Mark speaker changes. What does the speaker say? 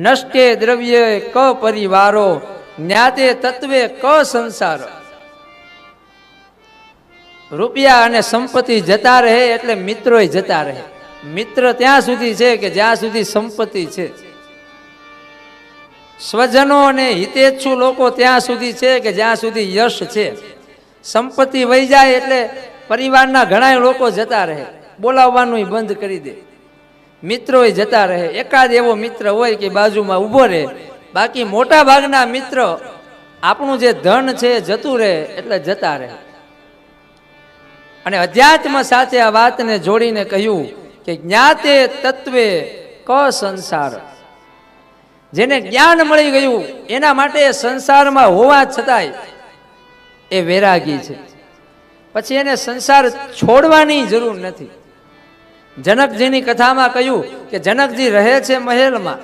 Speaker 1: નષ્ટે દ્રવ્ય ક પરિવારો જ્ઞાતે તત્વે ક સંસાર. રૂપિયા અને સંપત્તિ જતા રહે એટલે મિત્રોય જતા રહે. મિત્ર ત્યાં સુધી છે કે જ્યાં સુધી સંપત્તિ છે. સ્વજનો અને હિતેચ્છુ લોકો ત્યાં સુધી છે કે જ્યાં સુધી યશ છે. સંપત્તિ વહી જાય એટલે પરિવારના ઘણા લોકો જતા રહે. બોલાવવાનું બંધ કરી દે. મિત્રો જતા રહે. એકાદ એવો મિત્ર હોય કે બાજુમાં ઊભો રહે. બાકી મોટા ભાગના મિત્ર આપણું જે ધન છે જતું રહે એટલે જતા રહે. અને અધ્યાત્મ સાથે આ વાતને જોડીને કહ્યું કે જ્ઞાતે તત્વે ક સંસાર. જેને જ્ઞાન મળી ગયું, એના માટે સંસારમાં હોવા છતાંય એ વૈરાગી છે. પછી એને સંસાર છોડવાની જરૂર નથી. જનકજીની કથામાં કહ્યું કે જનકજી રહે છે મહેલમાં.